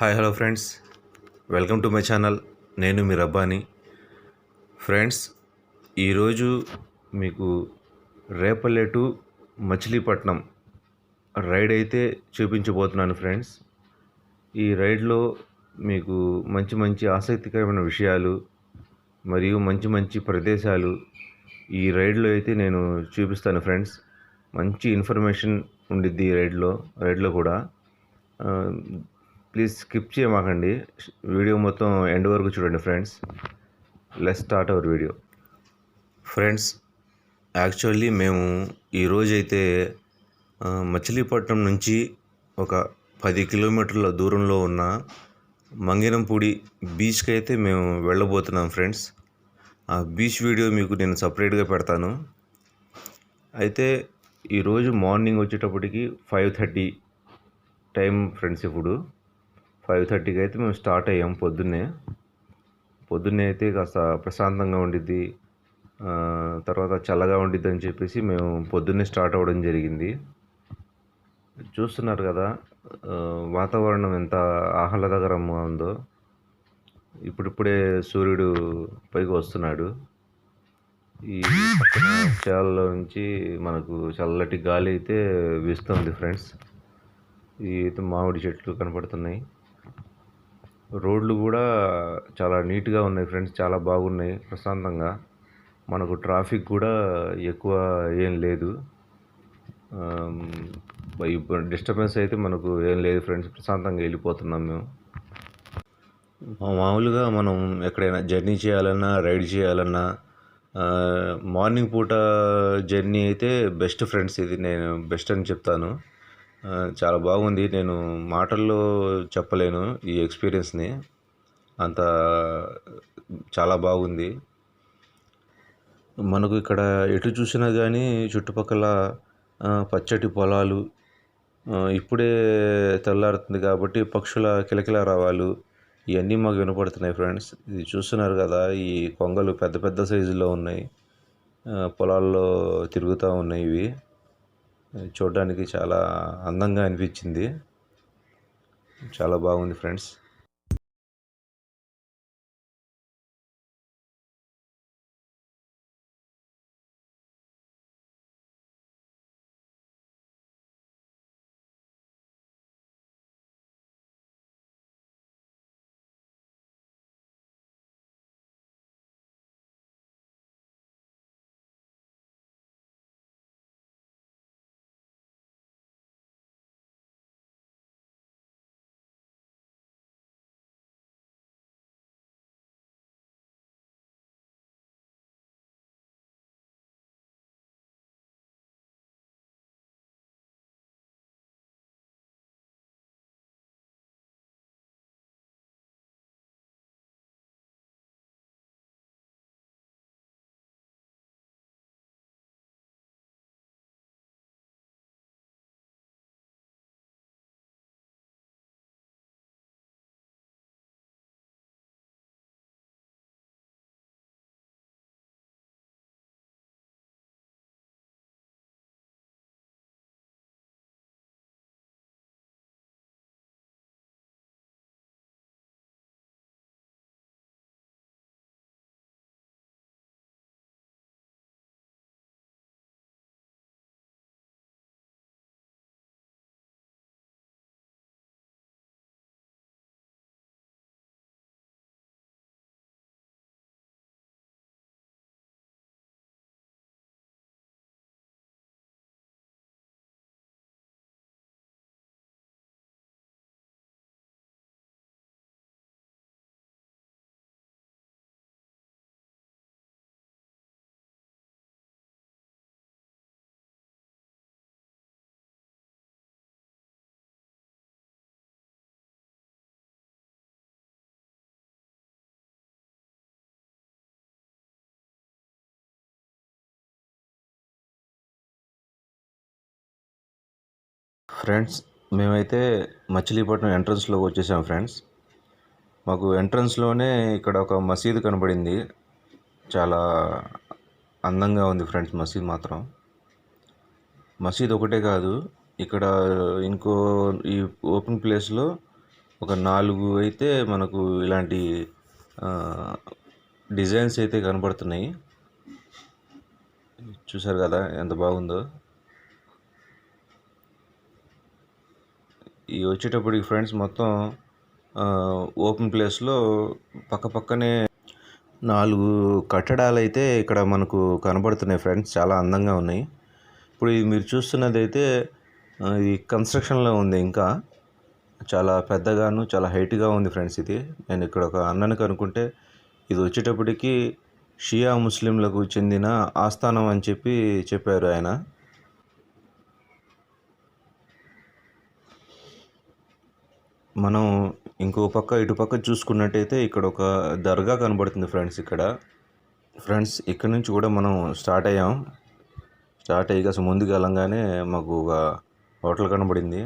Hi hello friends. Welcome to my channel. నేను మీ Rabbani. Friends ఈరోజు మీకు రేపల్లె టు మచిలీపట్నం రైడ్ అయితే చూపించబోతున్నాను ఫ్రెండ్స్. ఈ రైడ్లో మీకు మంచి మంచి ఆసక్తికరమైన విషయాలు మరియు మంచి మంచి ప్రదేశాలు ఈ రైడ్లో అయితే నేను చూపిస్తాను ఫ్రెండ్స్. మంచి ఇన్ఫర్మేషన్ ఉండిద్ది ఈ రైడ్లో రైడ్లో కూడా. ప్లీజ్ స్కిప్ చేయమాకండి. వీడియో మొత్తం ఎండ్ వరకు చూడండి friends. Let's start our video friends actually మేము ఈరోజైతే మచిలీపట్నం నుంచి ఒక పది కిలోమీటర్ల దూరంలో ఉన్న మంగినంపూడి బీచ్కి అయితే మేము వెళ్ళబోతున్నాం ఫ్రెండ్స్. ఆ బీచ్ వీడియో మీకు నేను సపరేట్గా పెడతాను. అయితే ఈరోజు మార్నింగ్ వచ్చేటప్పటికి ఫైవ్ థర్టీ టైం ఫ్రెండ్స్ ఇప్పుడు. ఫైవ్ థర్టీకి అయితే మేము స్టార్ట్ అయ్యాం పొద్దున్నే. పొద్దున్నే అయితే కాస్త ప్రశాంతంగా ఉండిద్ది. తర్వాత చల్లగా ఉండిద్ది అని చెప్పేసి మేము పొద్దున్నే స్టార్ట్ అవ్వడం జరిగింది. చూస్తున్నారు కదా వాతావరణం ఎంత ఆహ్లాదకరంగా ఉందో. ఇప్పుడిప్పుడే సూర్యుడు పైకి వస్తున్నాడు. ఈ పక్కన చేలలో నుంచి మనకు చల్లటి గాలి అయితే వీస్తుంది ఫ్రెండ్స్. ఈ అయితే మామిడి చెట్లు కనపడుతున్నాయి. రోడ్లు కూడా చాలా నీట్గా ఉన్నాయి ఫ్రెండ్స్ చాలా బాగున్నాయి ప్రశాంతంగా. మనకు ట్రాఫిక్ కూడా ఎక్కువ ఏం లేదు. ఇప్పుడు డిస్టర్బెన్స్ అయితే మనకు ఏం లేదు ఫ్రెండ్స్ ప్రశాంతంగా వెళ్ళిపోతున్నాం మేము. మామూలుగా మనం ఎక్కడైనా జర్నీ చేయాలన్నా రైడ్ చేయాలన్నా మార్నింగ్ పూట జర్నీ అయితే బెస్ట్ ఫ్రెండ్స్ ఇది నేను బెస్ట్ అని చెప్తాను. చాలా బాగుంది. నేను మాటల్లో చెప్పలేను ఈ ఎక్స్పీరియన్స్ని. అంత చాలా బాగుంది. మనకు ఇక్కడ ఎటు చూసినా కానీ చుట్టుపక్కల పచ్చటి పొలాలు ఇప్పుడే తెల్లారుతుంది కాబట్టి పక్షుల కిలకిల రావాలు ఇవన్నీ మాకు వినపడుతున్నాయి ఫ్రెండ్స్. ఇది చూస్తున్నారు కదా ఈ కొంగలు పెద్ద పెద్ద సైజులో ఉన్నాయి. పొలాల్లో తిరుగుతూ ఉన్నాయి ఇవి. చూడడానికి చాలా అందంగా అనిపించింది. చాలా బాగుంది ఫ్రెండ్స్. ఫ్రెండ్స్ మేమైతే మచిలీపట్నం ఎంట్రన్స్లోకి వచ్చేసాం ఫ్రెండ్స్. మాకు ఎంట్రన్స్లోనే ఇక్కడ ఒక మసీదు కనబడింది. చాలా అందంగా ఉంది ఫ్రెండ్స్ మసీద్ మాత్రం. మసీద్ ఒకటే కాదు ఇక్కడ ఇంకో ఈ ఓపెన్ ప్లేస్లో ఒక నాలుగు అయితే మనకు ఇలాంటి డిజైన్స్ అయితే కనబడుతున్నాయి. చూసారు కదా ఎంత బాగుందో? వచ్చేటప్పటికి ఫ్రెండ్స్ మొత్తం ఓపెన్ ప్లేస్లో పక్క పక్కనే నాలుగు కట్టడాలు అయితే ఇక్కడ మనకు కనబడుతున్నాయి ఫ్రెండ్స్ చాలా అందంగా ఉన్నాయి. ఇప్పుడు ఇది మీరు చూస్తున్నది అయితే ఇది కన్స్ట్రక్షన్లో ఉంది ఇంకా. చాలా పెద్దగాను చాలా హైట్గా ఉంది ఫ్రెండ్స్ ఇది. నేను ఇక్కడ ఒక అన్నని కనుక్కుంటే ఇది వచ్చేటప్పటికి షియా ముస్లింలకు చెందిన ఆస్థానం అని చెప్పి చెప్పారు ఆయన. మనం ఇంకో పక్క ఇటు పక్క చూసుకున్నట్టయితే ఇక్కడ ఒక దర్గా కనబడుతుంది ఫ్రెండ్స్ ఇక్కడ. ఫ్రెండ్స్ ఇక్కడ నుంచి కూడా మనం స్టార్ట్ అయ్యాం. స్టార్ట్ అయ్యి కాస్త ముందుకు వెళ్ళంగానే మాకు ఒక హోటల్ కనబడింది.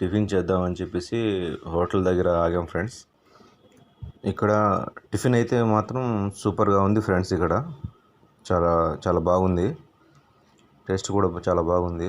టిఫిన్ చేద్దామని చెప్పేసి హోటల్ దగ్గర ఆగాం ఫ్రెండ్స్. ఇక్కడ టిఫిన్ అయితే మాత్రం సూపర్గా ఉంది ఫ్రెండ్స్ ఇక్కడ. చాలా చాలా బాగుంది. టేస్ట్ కూడా చాలా బాగుంది.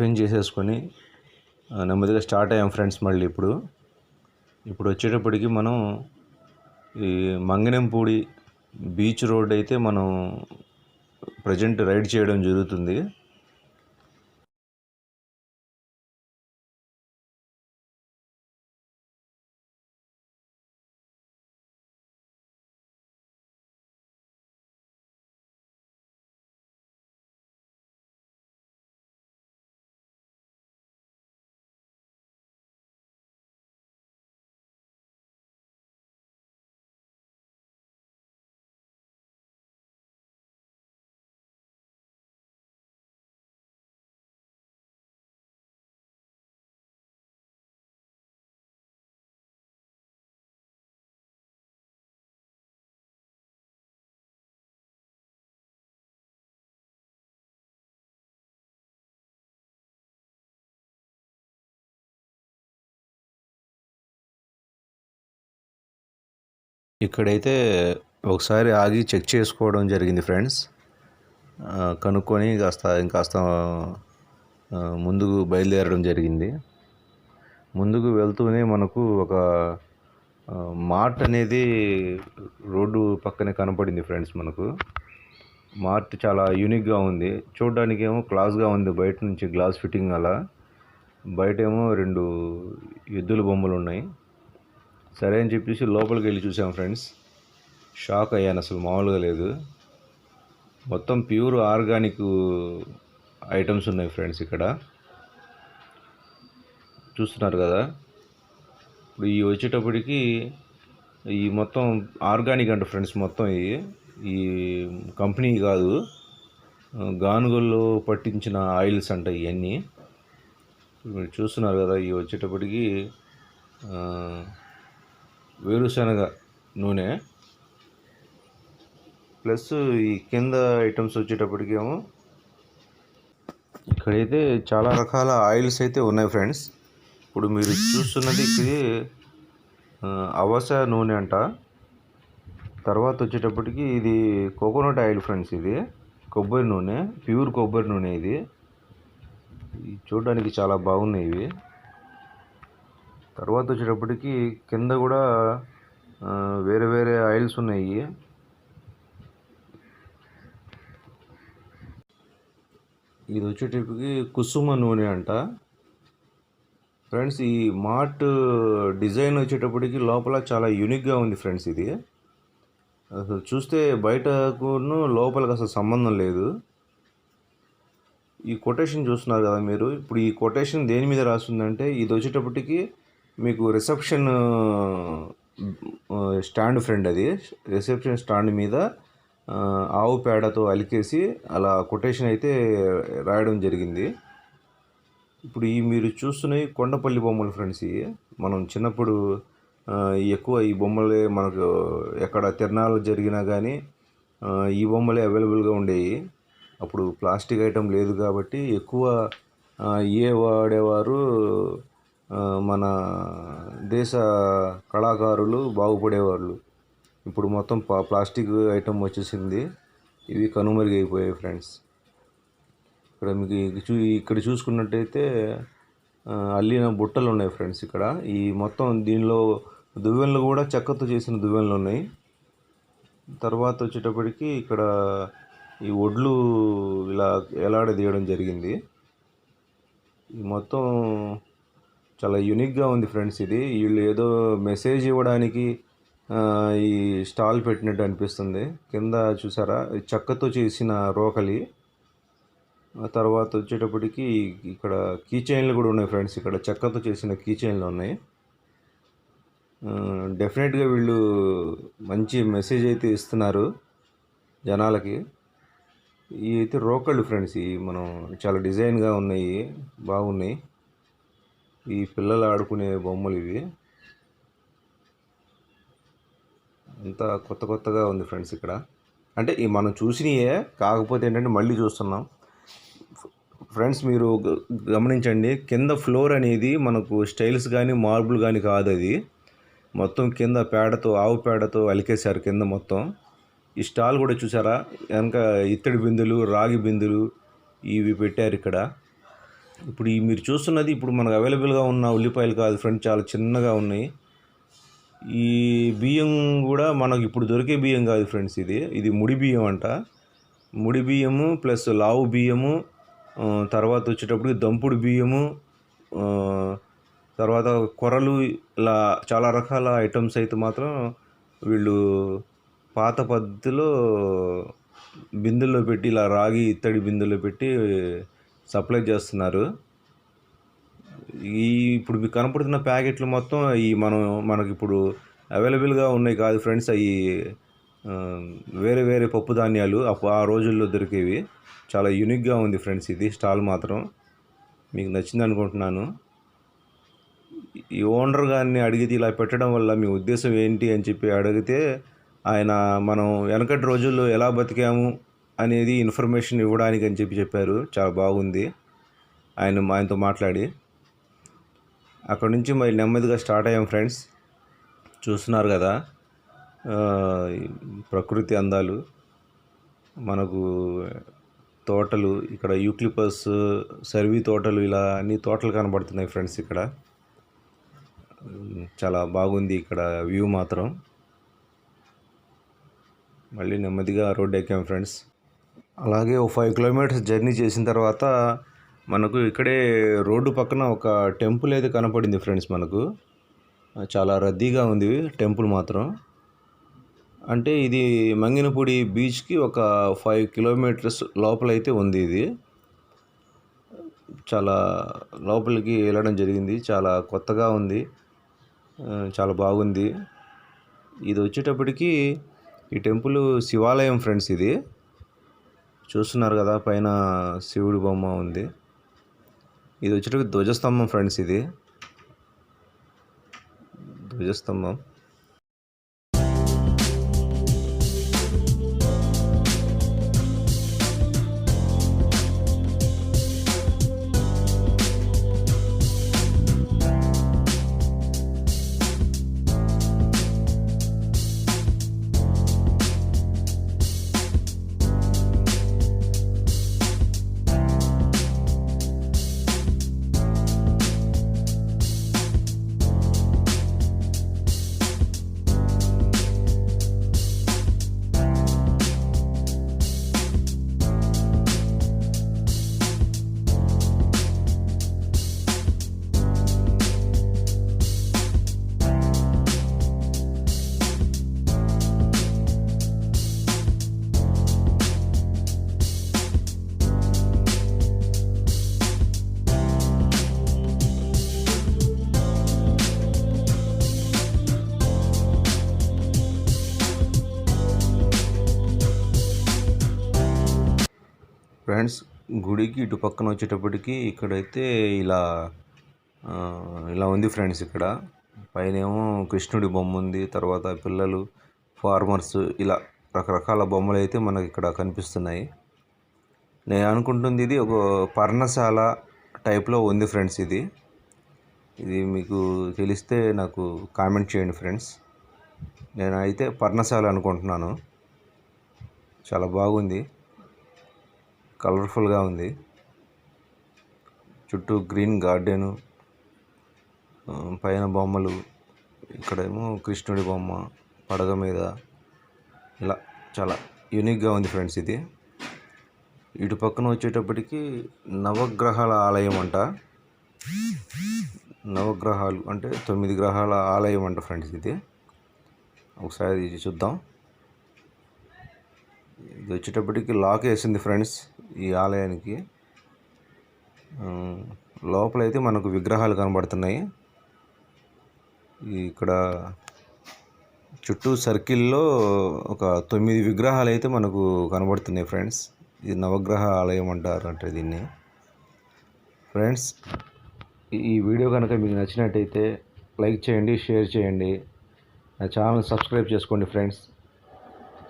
టిఫిన్ చేసేసుకొని నెమ్మదిగా స్టార్ట్ అయ్యాం ఫ్రెండ్స్ మళ్ళీ ఇప్పుడు. ఇప్పుడు వచ్చేటప్పటికి మనం ఈ మంగనంపూడి బీచ్ రోడ్ అయితే మనం ప్రజెంట్ రైడ్ చేయడం జరుగుతుంది. ఇక్కడైతే ఒకసారి ఆగి చెక్ చేసుకోవడం జరిగింది ఫ్రెండ్స్. కనుక్కొని కాస్త ఇంకాస్త ముందుకు బయలుదేరడం జరిగింది. ముందుకు వెళ్తూనే మనకు ఒక మార్ట్ అనేది రోడ్డు పక్కనే కనపడింది ఫ్రెండ్స్ మనకు. మార్ట్ చాలా యూనిక్గా ఉంది. చూడడానికి ఏమో క్లాస్గా ఉంది బయట నుంచి గ్లాస్ ఫిట్టింగ్ అలా. బయట ఏమో రెండు ఎద్దుల బొమ్మలు ఉన్నాయి. సరే అని చెప్పేసి లోపలికి వెళ్ళి చూసాం ఫ్రెండ్స్. షాక్ అయ్యాను అసలు మామూలుగా లేదు. మొత్తం ప్యూర్ ఆర్గానిక్ ఐటమ్స్ ఉన్నాయి ఫ్రెండ్స్ ఇక్కడ. చూస్తున్నారు కదా? ఇప్పుడు ఈ వచ్చేటప్పటికి ఈ మొత్తం ఆర్గానిక్ అంట ఫ్రెండ్స్ మొత్తం ఇది ఈ కంపెనీ కాదు. గానుగల్లో పట్టించిన ఆయిల్స్ అంట ఇవన్నీ ఇప్పుడు మీరు చూస్తున్నారు కదా ఇవి వచ్చేటప్పటికి వేరుశనగ నూనె ప్లస్ ఈ కింద ఐటమ్స్ వచ్చేటప్పటికేమో ఇక్కడైతే చాలా రకాల ఆయిల్స్ అయితే ఉన్నాయి ఫ్రెండ్స్. ఇప్పుడు మీరు చూస్తున్నది ఇది అవస నూనె అంట. తర్వాత వచ్చేటప్పటికి ఇది కోకోనట్ ఆయిల్ ఫ్రెండ్స్ ఇది. కొబ్బరి నూనె ప్యూర్ కొబ్బరి నూనె ఇది. చూడడానికి చాలా బాగున్నాయి ఇవి. తర్వాత వచ్చేటప్పటికి కింద కూడా వేరే వేరే ఆయిల్స్ ఉన్నాయి. ఇది వచ్చేటప్పటికి కుసుమ నూనె అంట. ఫ్రెండ్స్ ఈ మార్ట్ డిజైన్ వచ్చేటప్పటికి లోపల చాలా యూనిక్గా ఉంది ఫ్రెండ్స్ ఇది. అసలు చూస్తే బయటకును లోపలికి అసలు సంబంధం లేదు. ఈ కొటేషన్ చూస్తున్నారు కదా మీరు? ఇప్పుడు ఈ కొటేషన్ దేని మీద రాస్తుందంటే ఇది వచ్చేటప్పటికి మీకు రిసెప్షన్ స్టాండ్ ఫ్రెండ్ అది. రిసెప్షన్ స్టాండ్ మీద ఆవు పేడతో అలికేసి అలా కొటేషన్ అయితే రాయడం జరిగింది. ఇప్పుడు ఈ మీరు చూస్తున్నవి కొండపల్లి బొమ్మలు ఫ్రెండ్స్ ఇవి. మనం చిన్నప్పుడు ఎక్కువ ఈ బొమ్మలే మనకు ఎక్కడ తిరణాలు జరిగినా కానీ ఈ బొమ్మలే అవైలబుల్గా ఉండేవి. అప్పుడు ప్లాస్టిక్ ఐటెం లేదు కాబట్టి ఎక్కువ ఏ వాడేవారు మన దేశ కళాకారులు బాగుపడేవాళ్ళు. ఇప్పుడు మొత్తం పా- ప్లాస్టిక్ ఐటమ్ వచ్చేసింది. ఇవి కనుమరుగైపోయాయి ఫ్రెండ్స్. ఇక్కడ మీకు చూ ఇక్కడ చూసుకున్నట్టయితే అల్లిన బుట్టలు ఉన్నాయి ఫ్రెండ్స్ ఇక్కడ. ఈ మొత్తం దీనిలో దువ్వెనలు కూడా చెక్కతో చేసిన దువ్వెనలు ఉన్నాయి. తర్వాత వచ్చేటప్పటికి ఇక్కడ ఈ ఒడ్లు ఇలా ఎలాడదీయడం జరిగింది. ఈ మొత్తం చాలా యూనిక్గా ఉంది ఫ్రెండ్స్ ఇది. వీళ్ళు ఏదో మెసేజ్ ఇవ్వడానికి ఈ స్టాల్ పెట్టినట్టు అనిపిస్తుంది. కింద చూసారా? చెక్కతో చేసిన రోకలి. ఆ తర్వాత వచ్చేటప్పటికి ఇక్కడ కీ చైన్లు కూడా ఉన్నాయి ఫ్రెండ్స్ ఇక్కడ చెక్కతో చేసిన కీ చైన్లు ఉన్నాయి. డెఫినెట్గా వీళ్ళు మంచి మెసేజ్ అయితే ఇస్తున్నారు జనాలకి. ఇవి అయితే రోకళ్ళు ఫ్రెండ్స్ ఇవి మనం చాలా డిజైన్గా ఉన్నాయి. బాగున్నాయి. ఈ పిల్లలు ఆడుకునే బొమ్మలు ఇవి. అంతా కొత్త కొత్తగా ఉంది ఫ్రెండ్స్ ఇక్కడ. అంటే ఈ మనం చూసినయే కాకపోతే ఏంటంటే మళ్ళీ చూస్తున్నాం. ఫ్రెండ్స్ మీరు గ- గమనించండి కింద ఫ్లోర్ అనేది మనకు స్టైల్స్ కానీ మార్బుల్ కానీ కాదు అది. మొత్తం కింద పేడతో ఆవు పేడతో అలికేశారు కింద మొత్తం. ఈ స్టాల్ కూడా చూసారా? వెనక ఇత్తడి బిందులు రాగి బిందులు ఇవి పెట్టారు ఇక్కడ. ఇప్పుడు ఈ మీరు చూస్తున్నది ఇప్పుడు మనకు అవైలబుల్గా ఉన్న ఉల్లిపాయలు కాదు ఫ్రెండ్ చాలా చిన్నగా ఉన్నాయి. ఈ బియ్యం కూడా మనకు ఇప్పుడు దొరికే బియ్యం కాదు ఫ్రెండ్స్ ఇది. ఇది ముడి బియ్యం అంట. ముడి బియ్యము ప్లస్ లావు బియ్యము తర్వాత వచ్చేటప్పుడు దంపుడు బియ్యము తర్వాత కొరలు ఇలా చాలా రకాల ఐటమ్స్ అయితే మాత్రం వీళ్ళు పాత పద్ధతిలో బిందెల్లో పెట్టి ఇలా రాగి ఇత్తడి బిందెల్లో పెట్టి సప్లై చేస్తున్నారు. ఈ ఇప్పుడు మీకు కనపడుతున్న ప్యాకెట్లు మొత్తం ఈ మనం మనకి ఇప్పుడు అవైలబుల్గా ఉన్నాయి కాదు ఫ్రెండ్స్ అవి వేరే వేరే పప్పు ధాన్యాలు అప్పు- ఆ రోజుల్లో దొరికేవి. చాలా యూనిక్గా ఉంది ఫ్రెండ్స్ ఇది స్టాల్ మాత్రం. మీకు నచ్చింది అనుకుంటున్నాను. ఈ ఓనర్ గారిని అడిగితే ఇలా పెట్టడం వల్ల మీ ఉద్దేశం ఏంటి అని చెప్పి అడిగితే ఆయన మనం వెనకటి రోజుల్లో ఎలా బతికాము అనేది ఇన్ఫర్మేషన్ ఇవ్వడానికి అని చెప్పి చెప్పారు. చాలా బాగుంది. ఆయన ఆయనతో మాట్లాడి. అక్కడ నుంచి మరి నెమ్మదిగా స్టార్ట్ అయ్యాం ఫ్రెండ్స్. చూస్తున్నారు కదా ప్రకృతి అందాలు మనకు తోటలు ఇక్కడ యూక్లిపస్ సర్వీ తోటలు ఇలా అన్ని తోటలు కనబడుతున్నాయి ఫ్రెండ్స్ ఇక్కడ. చాలా బాగుంది ఇక్కడ వ్యూ మాత్రం. మళ్ళీ నెమ్మదిగా రోడ్ ఎక్కాం ఫ్రెండ్స్. అలాగే ఒక ఫైవ్ కిలోమీటర్స్ జర్నీ చేసిన తర్వాత మనకు ఇక్కడే రోడ్డు పక్కన ఒక టెంపుల్ అయితే కనపడింది ఫ్రెండ్స్ మనకు. చాలా రద్దీగా ఉంది టెంపుల్ మాత్రం. అంటే ఇది మంగినపూడి బీచ్కి ఒక ఫైవ్ కిలోమీటర్స్ లోపలైతే ఉంది ఇది. చాలా లోపలికి వెళ్ళడం జరిగింది. చాలా కొత్తగా ఉంది. చాలా బాగుంది. ఇది వచ్చేటప్పటికి ఈ టెంపుల్ శివాలయం ఫ్రెండ్స్ ఇది. చూస్తున్నారు కదా పైన శివుడి బొమ్మ ఉంది. ఇది వచ్చేటప్పుడు ధ్వజస్తంభం ఫ్రెండ్స్ ఇది. ధ్వజస్తంభం. ఫ్రెండ్స్ గుడికి ఇటు పక్కన వచ్చేటప్పటికి ఇక్కడైతే ఇలా ఇలా ఉంది ఫ్రెండ్స్ ఇక్కడ. పైన ఏమో కృష్ణుడి బొమ్మ ఉంది తర్వాత పిల్లలు ఫార్మర్స్ ఇలా రకరకాల బొమ్మలు అయితే మనకి ఇక్కడ కనిపిస్తున్నాయి. నేను అనుకుంటుంది ఇది ఒక పర్ణశాల టైప్లో ఉంది ఫ్రెండ్స్ ఇది. ఇది మీకు తెలిస్తే నాకు కామెంట్ చేయండి ఫ్రెండ్స్. నేను అయితే పర్ణశాల అనుకుంటున్నాను. చాలా బాగుంది. కలర్ఫుల్గా ఉంది. చుట్టూ గ్రీన్ గార్డెను. పైన బొమ్మలు. ఇక్కడేమో కృష్ణుడి బొమ్మ పడగ మీద. ఇలా చాలా యూనిక్గా ఉంది ఫ్రెండ్స్ ఇది. ఇటు పక్కన వచ్చేటప్పటికి నవగ్రహాల ఆలయం అంట. నవగ్రహాలు అంటే తొమ్మిది గ్రహాల ఆలయం అంట ఫ్రెండ్స్ ఇది. ఒకసారి చూద్దాం. ఇది వచ్చేటప్పటికి లాక్ వేసింది ఫ్రెండ్స్. ఈ ఆలయానికి. లోపలైతే మనకు విగ్రహాలు కనబడుతున్నాయి. ఇక్కడ చుట్టూ సర్కిల్లో ఒక తొమ్మిది విగ్రహాలు అయితే మనకు కనబడుతున్నాయి ఫ్రెండ్స్. ఇది నవగ్రహ ఆలయం అంటారు అంటే దీన్ని. ఫ్రెండ్స్ ఈ- ఈ వీడియో కనుక మీకు నచ్చినట్టయితే లైక్ చేయండి షేర్ చేయండి. నా ఛానల్ సబ్స్క్రైబ్ చేసుకోండి ఫ్రెండ్స్.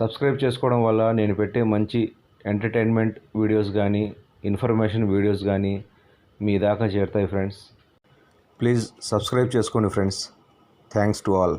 సబ్స్క్రైబ్ చేసుకోవడం వల్ల నేను పెట్టే మంచి ఎంటర్టైన్మెంట్ వీడియోస్ కానీ ఇన్ఫర్మేషన్ వీడియోస్ కానీ మీ దాకా చేరుతాయి ఫ్రెండ్స్. ప్లీజ్ సబ్స్క్రైబ్ చేసుకోండి ఫ్రెండ్స్. Thanks to all.